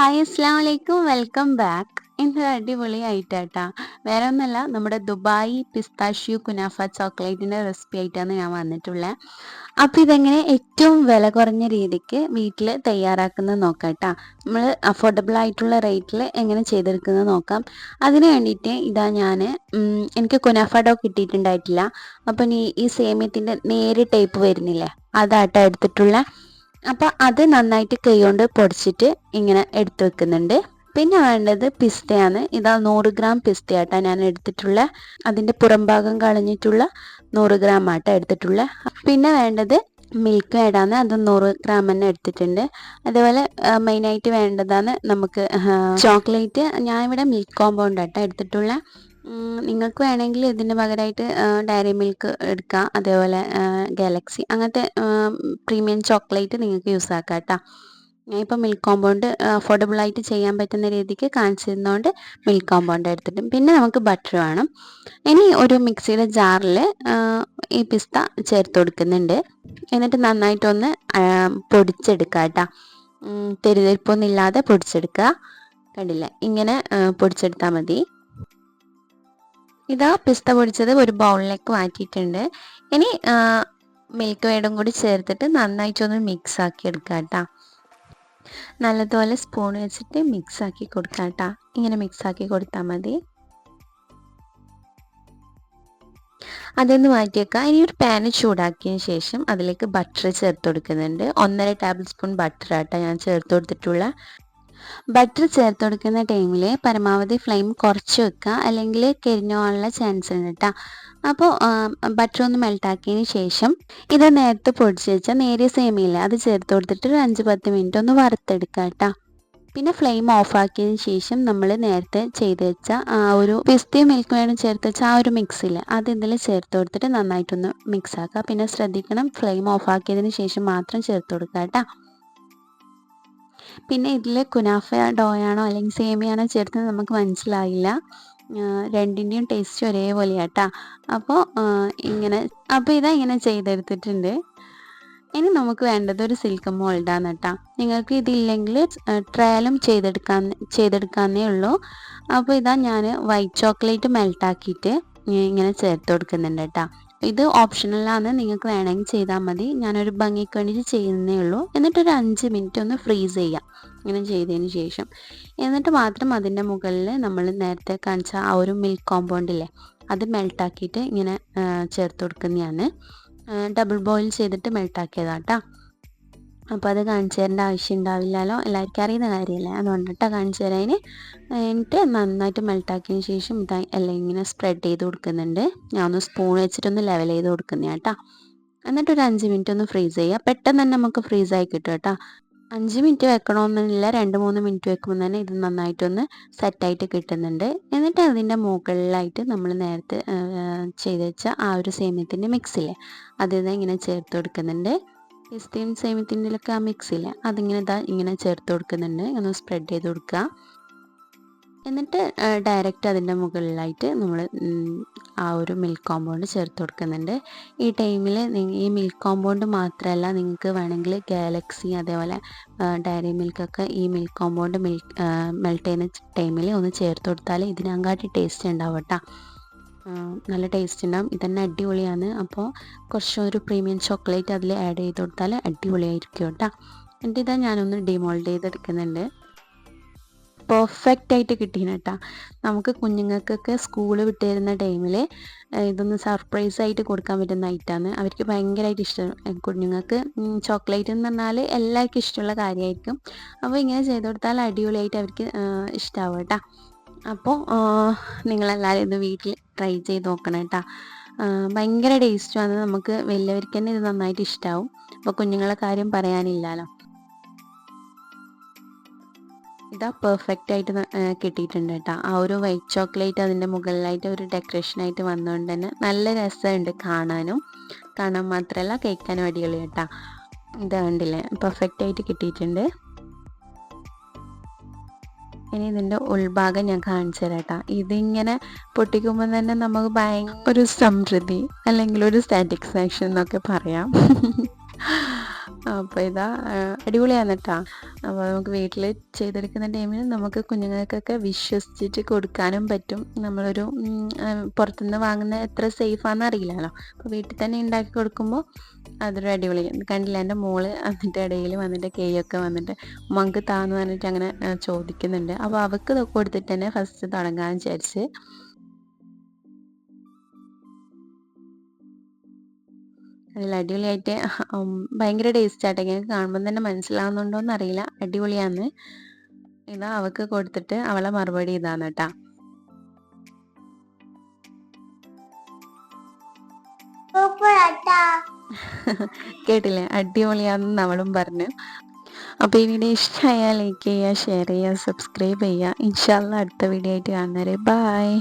Hi അസ്സാം വലൈക്കും welcome back ഇന്നൊരു അടിപൊളി ആയിട്ടാട്ടാ വേറെ ഒന്നല്ല നമ്മുടെ ദുബായി പിസ്താഷ്യൂ കുനാഫ ചോക്ലേറ്റിന്റെ റെസിപ്പി ആയിട്ടാണ് ഞാൻ വന്നിട്ടുള്ളത് അപ്പോൾ ഇതെങ്ങനെ ഏറ്റവും വില കുറഞ്ഞ രീതിക്ക് വീട്ടിൽ തയ്യാറാക്കുന്നത് നോക്കാം കേട്ടോ നമ്മൾ അഫോർഡബിൾ ആയിട്ടുള്ള റേറ്റിൽ എങ്ങനെ ചെയ്തെടുക്കുന്നത് നോക്കാം. അതിന് വേണ്ടിയിട്ട് ഇതാ ഞാൻ എനിക്ക് കുനാഫ ഡോ കിട്ടിയിട്ടുണ്ടായിട്ടില്ല. അപ്പം ഈ സേമിയത്തിന്റെ നേര് ടൈപ്പ് വരുന്നില്ലേ? അതാട്ടോ എടുത്തിട്ടുള്ള. അപ്പോൾ അത് നന്നായിട്ട് കൈകൊണ്ട് പൊടിച്ചിട്ട് ഇങ്ങനെ എടുത്തു വെക്കുന്നുണ്ട്. പിന്നെ വേണ്ടത് പിസ്തയാണ്. ഇതാ നൂറ് ഗ്രാം പിസ്തയാട്ടാ ഞാൻ എടുത്തിട്ടുള്ള. അതിന്റെ പുറംഭാഗം കളഞ്ഞിട്ടുള്ള നൂറ് ഗ്രാം ആട്ടാ എടുത്തിട്ടുള്ള. പിന്നെ വേണ്ടത് മിൽക്ക് മേഡാണ്. അത് നൂറ് ഗ്രാം തന്നെ എടുത്തിട്ടുണ്ട്. അതേപോലെ മെയിനായിട്ട് വേണ്ടതാണ് നമുക്ക് ചോക്ലേറ്റ്. ഞാൻ ഇവിടെ മിൽക്ക് കോമ്പൗണ്ട് ആട്ടോ എടുത്തിട്ടുള്ള. നിങ്ങൾക്ക് വേണമെങ്കിൽ ഇതിന് പകരമായിട്ട് ഡയറി മിൽക്ക് എടുക്കാം. അതേപോലെ ഗാലക്സി അങ്ങനത്തെ പ്രീമിയം ചോക്ലേറ്റ് നിങ്ങൾക്ക് യൂസ് ആക്കാം കേട്ടോ. ഞാനിപ്പോൾ മിൽക്ക് കോമ്പൗണ്ട് അഫോർഡബിൾ ആയിട്ട് ചെയ്യാൻ പറ്റുന്ന രീതിക്ക് കാണിച്ചിരുന്നതുകൊണ്ട് മിൽക്ക് കോമ്പൗണ്ട് എടുത്തിട്ടും. പിന്നെ നമുക്ക് ബട്ടർ വേണം. ഇനി ഒരു മിക്സിയുടെ ജാറിൽ ഈ പിസ്ത ചേർത്ത് കൊടുക്കുന്നുണ്ട്. എന്നിട്ട് നന്നായിട്ടൊന്ന് പൊടിച്ചെടുക്കുക കേട്ടോ. തെരുതെരിപ്പൊന്നും ഇല്ലാതെ പൊടിച്ചെടുക്കുക. കണ്ടില്ല? ഇങ്ങനെ പൊടിച്ചെടുത്താൽ മതി. ഇതാ പിസ്ത പൊടിച്ചത് ഒരു ബൗളിലേക്ക് മാറ്റിയിട്ടുണ്ട്. ഇനി മിൽക്ക് വേടും കൂടി ചേർത്തിട്ട് നന്നായിട്ടൊന്ന് മിക്സ് ആക്കി എടുക്കാം കേട്ടോ നല്ലതുപോലെ സ്പൂൺ വെച്ചിട്ട് മിക്സ് ആക്കി കൊടുക്കാം കേട്ടോ ഇങ്ങനെ മിക്സ് ആക്കി കൊടുത്താൽ മതി. അതൊന്ന് മാറ്റിയേക്കാം. ഇനി ഒരു പാന് ചൂടാക്കിയതിന് ശേഷം അതിലേക്ക് ബട്ടർ ചേർത്ത് കൊടുക്കുന്നുണ്ട്. ഒന്നര ടേബിൾ സ്പൂൺ ബട്ടർ ആട്ടോ ഞാൻ ചേർത്ത് കൊടുത്തിട്ടുള്ള ബട്ടർ ചേർത്ത് കൊടുക്കുന്ന ടൈമിൽ പരമാവധി ഫ്ലെയിം കുറച്ച് വെക്കുക അല്ലെങ്കിൽ കരിഞ്ഞു പോകാനുള്ള ചാൻസ് ഉണ്ട് കേട്ടോ അപ്പോൾ ബട്ടർ ഒന്ന് മെൽട്ടാക്കിയതിന് ശേഷം ഇത് നേരത്തെ പൊടിച്ച് വെച്ചാൽ നേരിയ സേമിയില്ല അത് ചേർത്ത് കൊടുത്തിട്ട് ഒരു അഞ്ച് പത്ത് മിനിറ്റ് ഒന്ന് വറുത്തെടുക്കുക കേട്ടോ പിന്നെ ഫ്ലെയിം ഓഫാക്കിയതിന് ശേഷം നമ്മൾ നേരത്തെ ചെയ്ത് വെച്ച ആ ഒരു പിസ്തയും മിൽക്ക് വേണം ചേർത്ത് വെച്ച ആ ഒരു മിക്സിൽ അത് ഇതിൽ ചേർത്ത് കൊടുത്തിട്ട് നന്നായിട്ടൊന്ന് മിക്സ് ആക്കുക പിന്നെ ശ്രദ്ധിക്കണം ഫ്ലെയിം ഓഫാക്കിയതിന് ശേഷം മാത്രം ചേർത്ത് കൊടുക്കുക കേട്ടോ പിന്നെ ഇതിൽ കുനാഫ ഡോയാണോ അല്ലെങ്കിൽ സേമിയാണോ ചേർത്തത് നമുക്ക് മനസ്സിലായില്ല. രണ്ടിന്റെയും ടേസ്റ്റ് ഒരേപോലെയാട്ടാ. അപ്പോൾ ഇങ്ങനെ അപ്പോൾ ഇതാ ഇങ്ങനെ ചെയ്തെടുത്തിട്ടുണ്ട്. ഇനി നമുക്ക് വേണ്ടത് ഒരു സിൽക്ക് മോൾഡാണ് കേട്ടോ നിങ്ങൾക്ക് ഇതില്ലെങ്കിൽ ട്രയലും ചെയ്തെടുക്കാൻ ചെയ്തെടുക്കാന്നേ ഉള്ളൂ. അപ്പോൾ ഇതാ ഞാൻ വൈറ്റ് ചോക്ലേറ്റ് മെൽട്ടാക്കിയിട്ട് ഇങ്ങനെ ചേർത്ത് കൊടുക്കുന്നുണ്ട് കേട്ടോ. ഇത് ഓപ്ഷണലാണ് നിങ്ങൾക്ക് വേണമെങ്കിൽ ചെയ്താൽ മതി. ഞാനൊരു ഭംഗിക്ക് വേണ്ടിയിട്ട് ചെയ്യുന്നേ ഉള്ളൂ. എന്നിട്ടൊരു അഞ്ച് മിനിറ്റ് ഒന്ന് ഫ്രീസ് ചെയ്യാം. ഇങ്ങനെ ചെയ്തതിന് ശേഷം. എന്നിട്ട് മാത്രം അതിന്റെ മുകളിൽ നമ്മൾ നേരത്തെ കാണിച്ച ആ ഒരു മിൽക്ക് കോമ്പൗണ്ട് ഇല്ലേ അത് മെൽട്ടാക്കിയിട്ട് ഇങ്ങനെ ചേർത്ത് കൊടുക്കുന്നതാണ്. ഡബിൾ ബോയിൽ ചെയ്തിട്ട് മെൽട്ടാക്കിയതാട്ടോ അപ്പോൾ അത് കാണിച്ചു തരേണ്ട ആവശ്യം ഉണ്ടാവില്ലല്ലോ എല്ലാവർക്കും അറിയുന്ന കാര്യമല്ലേ അതുകൊണ്ടിട്ട് കാണിച്ചു തരാൻ എന്നിട്ട് നന്നായിട്ട് മെൽട്ടാക്കിയതിന് ശേഷം ഇതാ എല്ലാം ഇങ്ങനെ സ്പ്രെഡ് ചെയ്ത് കൊടുക്കുന്നുണ്ട്. ഞാൻ ഒന്ന് സ്പൂൺ വെച്ചിട്ടൊന്ന് ലെവൽ ചെയ്ത് കൊടുക്കുന്ന കേട്ടോ. എന്നിട്ട് ഒരു അഞ്ച് മിനിറ്റ് ഒന്ന് ഫ്രീസ് ചെയ്യുക പെട്ടെന്ന് തന്നെ നമുക്ക് ഫ്രീസ് ആയി കിട്ടും കേട്ടോ. അഞ്ച് മിനിറ്റ് വെക്കണമെന്നില്ല രണ്ട് മൂന്ന് മിനിറ്റ് വെക്കുമ്പോൾ തന്നെ ഇത് നന്നായിട്ടൊന്ന് സെറ്റായിട്ട് കിട്ടുന്നുണ്ട്. എന്നിട്ട് അതിന്റെ മുകളിലായിട്ട് നമ്മൾ നേരത്തെ ചെയ്ത് വെച്ച ആ ഒരു സേമ്യത്തിന്റെ മിക്സിൽ അതിൽ ഇങ്ങനെ ചേർത്ത് കൊടുക്കുന്നുണ്ട്. പിസ്തയും സേമിയത്തിന്റെലൊക്കെ ആ മിക്സില്ല അതിങ്ങനെ ഇതാ ഇങ്ങനെ ചേർത്ത് കൊടുക്കുന്നുണ്ട്. ഒന്ന് സ്പ്രെഡ് ചെയ്ത് കൊടുക്കുക എന്നിട്ട് ഡയറക്റ്റ് അതിന്റെ മുകളിലായിട്ട് നമ്മൾ ആ ഒരു മിൽക്ക് കോമ്പൗണ്ട് ചേർത്ത് കൊടുക്കുന്നുണ്ട്. ഈ ടൈമിൽ ഈ മിൽക്ക് കോമ്പൗണ്ട് മാത്രമല്ല നിങ്ങൾക്ക് വേണമെങ്കിൽ ഗാലക്സി അതേപോലെ ഡയറി മിൽക്കൊക്കെ ഈ മിൽക്ക് കോമ്പൗണ്ട് മിൽക്ക് മെൽട്ട് ചെയ്യുന്ന ടൈമിൽ ഒന്ന് ചേർത്ത് കൊടുത്താൽ ഇതിനങ്കാട്ടി ടേസ്റ്റ് ഉണ്ടാവും നല്ല ടേസ്റ്റ് ഉണ്ടാവും ഇതന്നെ അടിപൊളിയാണ്. അപ്പോൾ കുറച്ച് ഒരു പ്രീമിയം ചോക്ലേറ്റ് അതിൽ ആഡ് ചെയ്ത് കൊടുത്താൽ അടിപൊളിയായിരിക്കും കേട്ടോ എന്നിട്ട് ഇതാ ഞാനൊന്ന് ഡിമോൾഡ് ചെയ്തെടുക്കുന്നുണ്ട്. പെർഫെക്റ്റ് ആയിട്ട് കിട്ടീന് കേട്ടോ നമുക്ക് കുഞ്ഞുങ്ങൾക്കൊക്കെ സ്കൂൾ വിട്ട് തരുന്ന ടൈമിൽ ഇതൊന്ന് സർപ്രൈസ് ആയിട്ട് കൊടുക്കാൻ പറ്റുന്ന ഐറ്റാണ് അവർക്ക് ഭയങ്കരമായിട്ട് ഇഷ്ടം. കുഞ്ഞുങ്ങൾക്ക് ചോക്ലേറ്റ് എന്ന് പറഞ്ഞാൽ എല്ലാവർക്കും ഇഷ്ടമുള്ള കാര്യമായിരിക്കും അപ്പോൾ ഇങ്ങനെ ചെയ്ത് കൊടുത്താൽ അടിപൊളിയായിട്ട് അവർക്ക് ഇഷ്ടമാവും കേട്ടോ അപ്പോൾ നിങ്ങളെല്ലാവരും ഇത് വീട്ടിൽ ട്രൈ ചെയ്ത് നോക്കണം കേട്ടോ. ഭയങ്കര ടേസ്റ്റുമാണ് നമുക്ക് വലിയവർക്ക് തന്നെ ഇത് നന്നായിട്ട് ഇഷ്ടമാവും അപ്പോൾ കുഞ്ഞുങ്ങളെ കാര്യം പറയാനില്ലല്ലോ. ഇതാ പെർഫെക്റ്റ് ആയിട്ട് കിട്ടിയിട്ടുണ്ട് കേട്ടോ. ആ ഒരു വൈറ്റ് ചോക്ലേറ്റ് അതിന്റെ മുകളിലായിട്ട് ഒരു ഡെക്കറേഷനായിട്ട് വന്നുകൊണ്ട് തന്നെ നല്ല രസമുണ്ട് കാണാനും. കാണാൻ മാത്രമല്ല കേൾക്കാനും അടിപൊളി കേട്ടോ. ഇത് കണ്ടില്ലേ? പെർഫെക്റ്റ് ആയിട്ട് കിട്ടിയിട്ടുണ്ട്. ഇനി ഇതിന്റെ ഉൾഭാഗം ഞാൻ കാണിച്ചു തരാട്ടാ ഇതിങ്ങനെ പൊട്ടിക്കുമ്പോൾ തന്നെ നമുക്ക് ഭയങ്കര ഒരു സമൃദ്ധി അല്ലെങ്കിൽ ഒരു സാറ്റിസ്ഫാക്ഷൻ എന്നൊക്കെ പറയാം. അപ്പോൾ ഇതാ അടിപൊളിയാണ് കേട്ടോ അപ്പോൾ നമുക്ക് വീട്ടിൽ ചെയ്തെടുക്കുന്ന ടൈമിൽ നമുക്ക് കുഞ്ഞുങ്ങൾക്കൊക്കെ വിശ്വസിച്ചിട്ട് കൊടുക്കാനും പറ്റും. നമ്മളൊരു പുറത്തുനിന്ന് വാങ്ങുന്ന എത്ര സേഫാണെന്ന് അറിയില്ലല്ലോ. അപ്പോൾ വീട്ടിൽ തന്നെ ഉണ്ടാക്കി കൊടുക്കുമ്പോൾ അതൊരു അടിപൊളി. കണ്ടില്ല എന്റെ മോൾ എന്നിട്ട് ഇടയിൽ വന്നിട്ട് കേയൊക്കെ വന്നിട്ട് മങ്ക് താന്ന് പറഞ്ഞിട്ട് അങ്ങനെ ചോദിക്കുന്നുണ്ട്. അപ്പോൾ അവൾക്ക് കൊടുത്തിട്ട് തന്നെ ഫസ്റ്റ് തുടങ്ങാൻ വിചാരിച്ച്. അതിൽ അടിപൊളിയായിട്ട് ഭയങ്കര ടേസ്റ്റ് ആട്ടെ. ഇങ്ങനെ കാണുമ്പോൾ തന്നെ മനസ്സിലാവുന്നുണ്ടോ അറിയില്ല. അടിപൊളിയാന്ന്. ഇതാ അവൾക്ക് കൊടുത്തിട്ട് അവളെ മറുപടി ഇതാന്ന് കേട്ടാ. സൂപ്പറാട്ടാ കേട്ടില്ലേ? അടിപൊളിയാണെന്ന് നമ്മളും പറഞ്ഞു. അപ്പോൾ ഈ വീഡിയോ ഇഷ്ടമായാൽ ലൈക്ക് ചെയ്യുക ഷെയർ ചെയ്യുക സബ്സ്ക്രൈബ് ചെയ്യുക. ഇൻഷാല്ല അടുത്ത വീഡിയോ ആയിട്ട് കാണുന്നവരെ. ബായ്